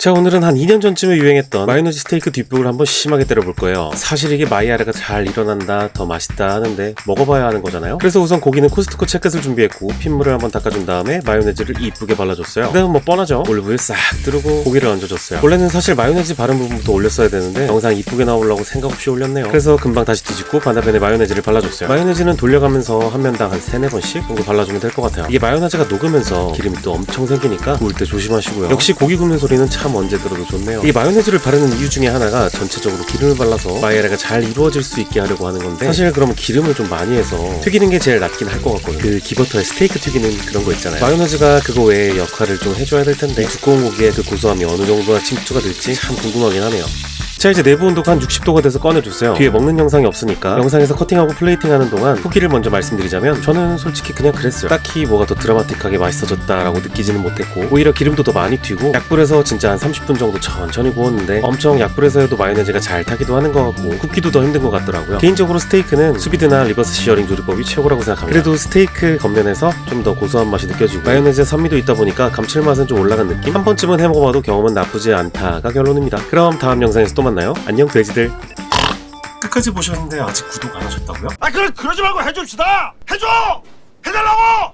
자 오늘은 한 2년 전쯤에 유행했던 마요네즈 스테이크 뒷북을 한번 심하게 때려볼 거예요. 사실 이게 마이야르가 잘 일어난다 더 맛있다 하는데 먹어봐야 하는 거잖아요. 그래서 우선 고기는 코스트코 채끝을 준비했고 핏물을 한번 닦아준 다음에 마요네즈를 이쁘게 발라줬어요. 그 다음은 뭐 뻔하죠? 올리브유 싹 두르고 고기를 얹어줬어요. 원래는 사실 마요네즈 바른 부분부터 올렸어야 되는데 영상 이쁘게 나오려고 생각 없이 올렸네요. 그래서 금방 다시 뒤집고 반대편에 마요네즈를 발라줬어요. 마요네즈는 돌려가면서 한 면당 한 3, 4번씩 정도 발라주면 될 것 같아요. 이게 마요네즈가 녹으면서 기름이 또 엄청 생기니까 구울 때 조심하시고요. 역시 고기 굽는 소리는 참 언제 들어도 좋네요. 이 마요네즈를 바르는 이유 중에 하나가 전체적으로 기름을 발라서 마이야르가 잘 이루어질 수 있게 하려고 하는 건데 사실 그러면 기름을 좀 많이 해서 튀기는 게 제일 낫긴 할 것 같거든요. 그 기버터에 스테이크 튀기는 그런 거 있잖아요. 마요네즈가 그거 외에 역할을 좀 해줘야 될 텐데 이 두꺼운 고기에 그 고소함이 어느 정도나 침투가 될지 참 궁금하긴 하네요 자 이제 내부 온도가 한 60도가 돼서 꺼내줬어요. 뒤에 먹는 영상이 없으니까 영상에서 커팅하고 플레이팅 하는 동안 후기를 먼저 말씀드리자면 저는 솔직히 그냥 그랬어요. 딱히 뭐가 더 드라마틱하게 맛있어졌다라고 느끼지는 못했고 오히려 기름도 더 많이 튀고 약불에서 진짜 한 30분 정도 천천히 구웠는데 엄청 약불에서 해도 마요네즈가 잘 타기도 하는 것 같고 굽기도 더 힘든 것 같더라고요. 개인적으로 스테이크는 수비드나 리버스 시어링 조리법이 최고라고 생각합니다. 그래도 스테이크 겉면에서 좀 더 고소한 맛이 느껴지고 마요네즈의 산미도 있다 보니까 감칠맛은 좀 올라간 느낌? 한 번쯤은 해먹어봐도 경험은 나쁘지 않다가 결론입니다. 그럼 다음 영상에서 또 만나요 안녕 돼지들. 끝까지 보셨는데 아직 구독 안 하셨다고요? 아 그래 그러지 말고 해줍시다! 해줘! 해달라고